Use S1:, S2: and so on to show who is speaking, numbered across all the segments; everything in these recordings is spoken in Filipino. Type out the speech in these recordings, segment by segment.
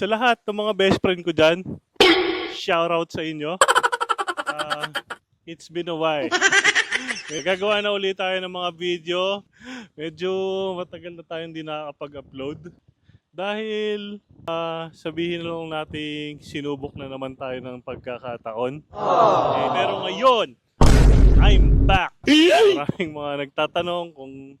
S1: sa lahat ng mga best friend ko dyan, shout out sa inyo. Ah, it's been a while. May gagawa na ulit tayo ng mga video. Medyo matagal na tayo hindi nakakapag-upload. Dahil ah, sabihin na lang nating sinubok na naman tayo ng pagkakataon. Eh, pero ngayon, I'm back! Maraming mga nagtatanong kung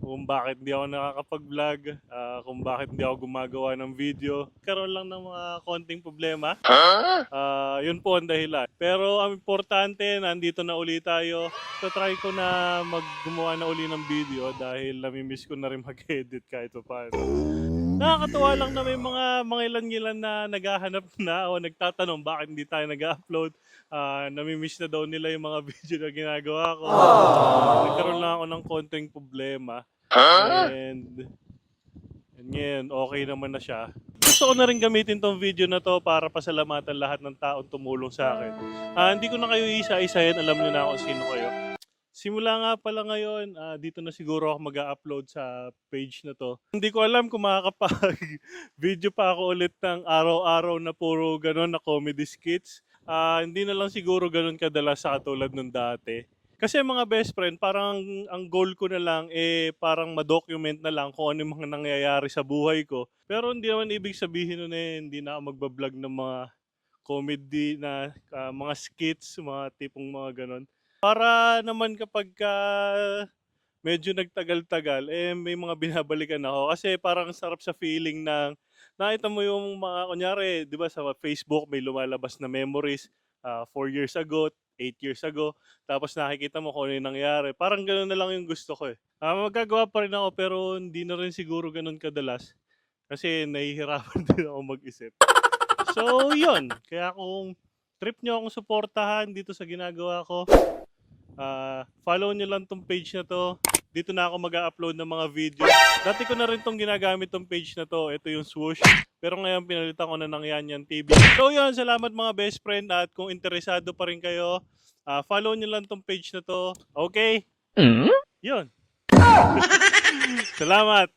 S1: kung bakit di ako nakakapag-vlog, ah, kung bakit di ako gumagawa ng video. Karoon lang ng mga konting problema. Ah, yun po ang dahilan. Pero ang importante, nandito na uli tayo. So try ko na maggumawa na uli ng video dahil namimiss ko na rin mag-edit kahit pa paano. Nakakatuwa lang na may mga mga ilan-ilan na naghahanap na o nagtatanong bakit hindi tayo nag-upload. Ah, namimiss na daw nila yung mga video na ginagawa ko. Nagkaroon lang ako ng konting problema. And, and ngayon, okay naman na siya. Gusto ko na rin gamitin tong video na to para pasalamatan lahat ng taong tumulong sa akin. Ah, hindi ko na kayo isa-isahin, alam niyo na kung sino kayo. Simula nga pala ngayon, ah, dito na siguro ako mag-upload sa page na to. Hindi ko alam kung makakapag-video pa ako ulit ng araw-araw na puro ganon na comedy skits. Ah, hindi na lang siguro ganon kadalas sa katulad nung dati. Kasi mga best friend, parang ang goal ko na lang eh parang ma-document na lang kung ano yung mga nangyayari sa buhay ko. Pero hindi naman ibig sabihin nun eh, hindi na ako magbablog ng mga comedy na ah, mga skits, mga tipong mga ganon. Para naman kapag ka medyo nagtagal-tagal, eh may mga binabalikan ako. Kasi parang sarap sa feeling ng nakita mo yung mga, kunyari, di ba sa Facebook may lumalabas na memories, 4 years ago, 8 years ago, tapos nakikita mo kung ano yung nangyari. Parang gano'n na lang yung gusto ko eh. Ah, magagawa pa rin ako pero hindi na rin siguro gano'n kadalas. Kasi nahihirapan din ako mag-isip. So, yun. Kaya kung trip nyo akong suportahan dito sa ginagawa ko, ah, follow nyo lang tong page na to. Dito na ako mag-upload ng mga video. Dati ko na rin tong ginagamit tong page na to. Ito yung swoosh. Pero ngayon pinalitan ko na ng Yan Yan TV. So yun, salamat mga best friend. At kung interesado pa rin kayo, ah, follow nyo lang tong page na to. Okay? Yun. salamat.